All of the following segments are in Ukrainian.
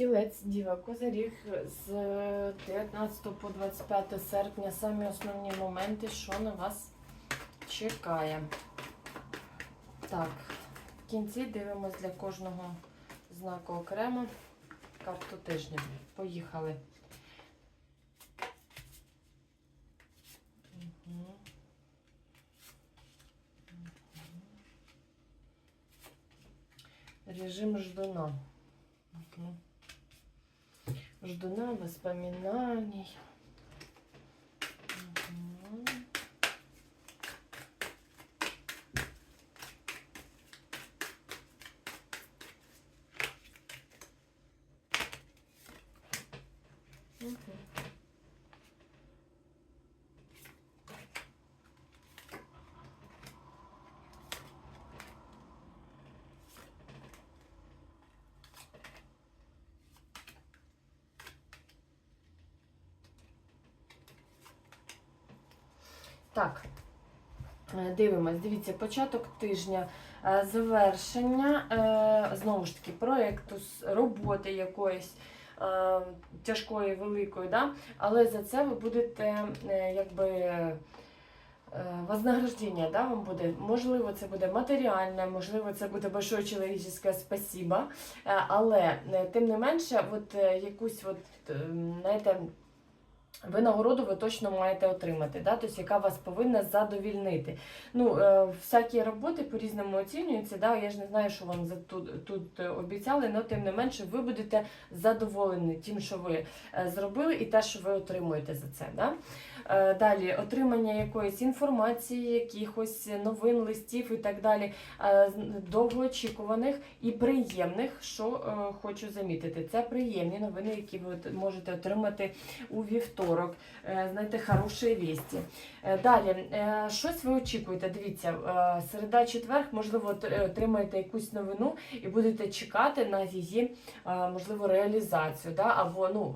Тілець Діва Козиріг з 19 по 25 серпня самі основні моменти, що на вас чекає. Так, в кінці дивимось для кожного знаку окремо карту тижня. Поїхали. Режим ждуна. Мгм. Ждуна воспоминаний. Так, е, дивимось. Дивіться, початок тижня, е, завершення, е, знову ж таки, проєкту, роботи якоїсь тяжкої, великої, да? але за це ви будете якби. Вознаграждення да, вам буде. Можливо, це буде матеріальне, можливо, це буде большое чоловічне спасибо. Е, Але тим не менше, от якусь от, е, знаєте, винагороду ви точно маєте отримати, да? тобто, яка вас повинна задовільнити. Ну, е, всякі роботи по-різному оцінюються. Да? Я ж не знаю, що вам за тут, тут е, обіцяли, але тим не менше ви будете задоволені тим, що ви е, зробили, і те, що ви отримуєте за це. Да? Е, Далі отримання якоїсь інформації, якихось новин, листів і так далі, е, довгоочікуваних і приємних, що е, хочу замітити. Це приємні новини, які ви можете отримати у вівторок. Знаєте, хороші вісті. Далі, щось ви очікуєте. Дивіться, середа четверг, можливо, отримаєте якусь новину і будете чекати на її, можливо, реалізацію. Да? Або, ну,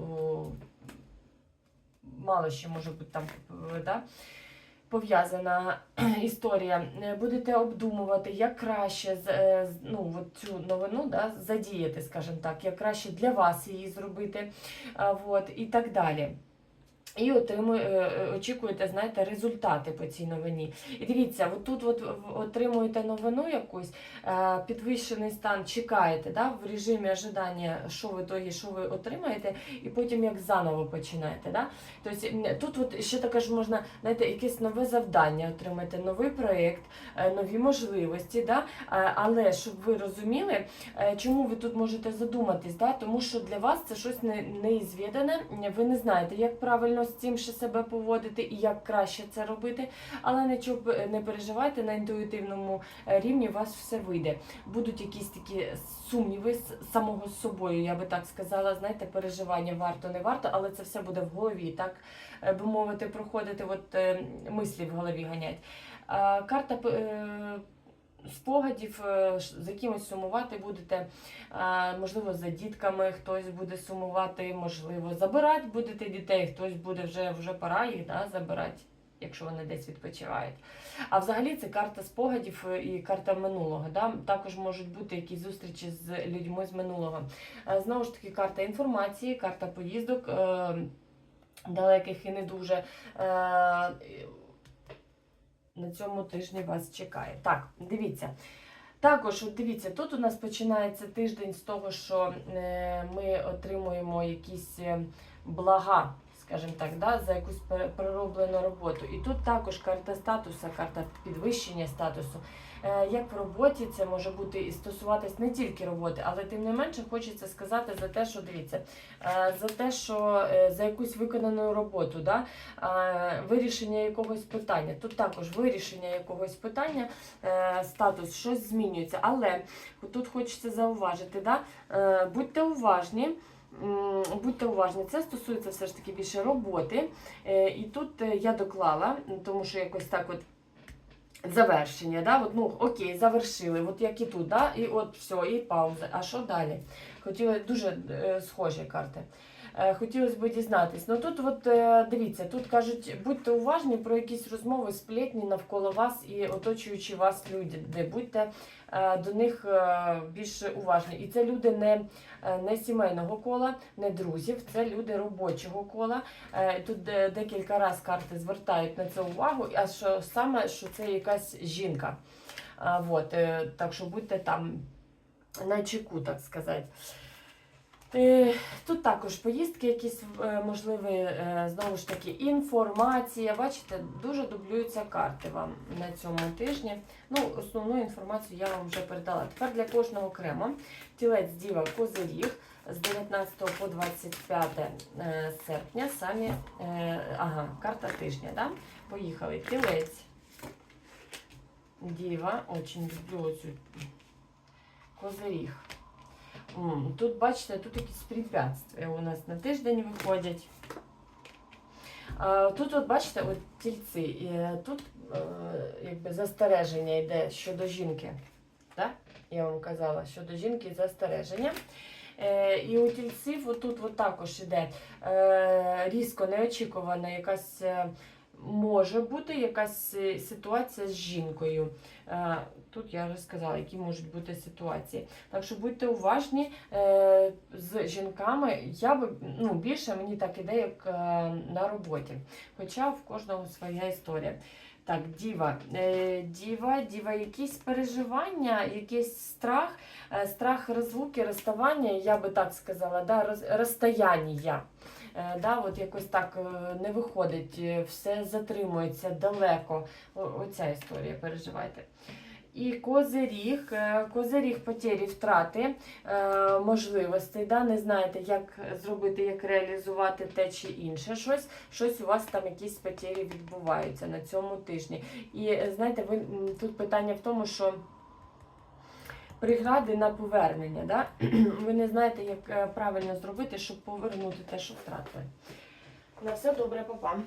мало що може бути там, е, да? пов'язана історія. Е, Будете обдумувати, як краще е, ну, цю новину да, задіяти, скажімо так, як краще для вас її зробити, от, і так далі. І отримує, е, очікуєте, знаєте, результати по цій новині. І дивіться, от тут от отримуєте новину якусь, е, підвищений стан, чекаєте да, в режимі ожидання, що ви тоді, що ви отримаєте, і потім як заново починаєте. Да? Тобто тут от ще також можна знаєте, якесь нове завдання отримати, новий проєкт, е, нові можливості. Да? Е, Але щоб ви розуміли, е, чому ви тут можете задуматись, да? тому що для вас це щось не, неізвідане, ви не знаєте, як правильно з цим ще себе поводити і як краще це робити. Але нічого не переживайте, на інтуїтивному е, рівні у вас все вийде. Будуть якісь такі сумніви з самого собою, я би так сказала. Знаєте, переживання варто, не варто, але це все буде в голові, так е, би мовити, проходити, от е, мислі в голові ганять. Карта спогадів, е, за кимось сумувати будете, можливо, за дітками хтось буде сумувати, можливо, забирати будете дітей, хтось буде вже, вже пора їх да, забирати. Якщо вони десь відпочивають. А взагалі це карта спогадів е, і карта минулого. Да? Також можуть бути якісь зустрічі з людьми з минулого. Е, Знову ж таки, карта інформації, карта поїздок далеких і не дуже. На цьому тижні вас чекає. Так, дивіться. Також, от дивіться, тут у нас починається тиждень з того, що е, ми отримуємо якісь е, блага, скажімо так, да, за якусь пере- перероблену роботу. І тут також карта статусу, карта підвищення статусу. Е, як в роботі це може бути і стосуватись не тільки роботи, але тим не менше хочеться сказати за те, що дивіться, е, за те, що е, за якусь виконану роботу, да, вирішення якогось питання. Тут також вирішення якогось питання, статус, щось змінюється. Але тут хочеться зауважити, да, будьте уважні. Будьте уважні, це стосується все ж таки більше роботи. Е, І тут е, я доклала, тому що якось так от завершення, да? от, ну окей, завершили, от як і тут, да? і от все, і пауза. А що далі? Хотіли дуже е, схожі карти. Е, Хотілося б дізнатись. Ну тут, от е, дивіться, тут кажуть, будьте уважні про якісь розмови, сплетні навколо вас і оточуючи вас люди, де будьте е, до них більш уважні. І це люди не, не сімейного кола, не друзів, це люди робочого кола. Тут декілька разів карти звертають на це увагу, а що саме, що це якась жінка. Е, так що будьте там на чеку, так сказати. Е, Тут також поїздки якісь е, можливі, е, знову ж таки, інформація. Бачите, дуже дублюються карти вам на цьому тижні. Ну, основну інформацію я вам вже передала. Тепер для кожного окремо. Тілець Діва Козиріг з 19 по 25 е, серпня. Самі, ага, карта тижня, да? Поїхали. Тілець. Діва, очень люблю оцю козиріг. Тут, бачите, тут якісь препятствия у нас на тиждень виходять. Тут, от бачите, от тільці, е, тут е, якби застереження йде щодо жінки. Так? Я вам казала, щодо жінки застереження. Е, і у тільців отут от також іде е, різко неочікувана якась. Може бути якась е, ситуація з жінкою. Е, Тут я розказала, які можуть бути ситуації. Так що будьте уважні е, з жінками. Я би ну, більше мені так іде, як на роботі. Хоча в кожного своя історія. Так, діва. Діва, діва, якісь переживання, якийсь страх, страх розлуки, розставання, я би так сказала, да, розстояння. Е, да, от якось так е, не виходить, е, все затримується далеко. Оця історія, переживайте. І козиріг, козиріг потері втрати можливостей, да? не знаєте, як зробити, як реалізувати те чи інше щось. Щось у вас там якісь потері відбуваються на цьому тижні. І знаєте, ви тут питання в тому, що прегради на повернення. Да? Ви не знаєте, як е, правильно зробити, щоб повернути те, що втратили. На все добре, папа.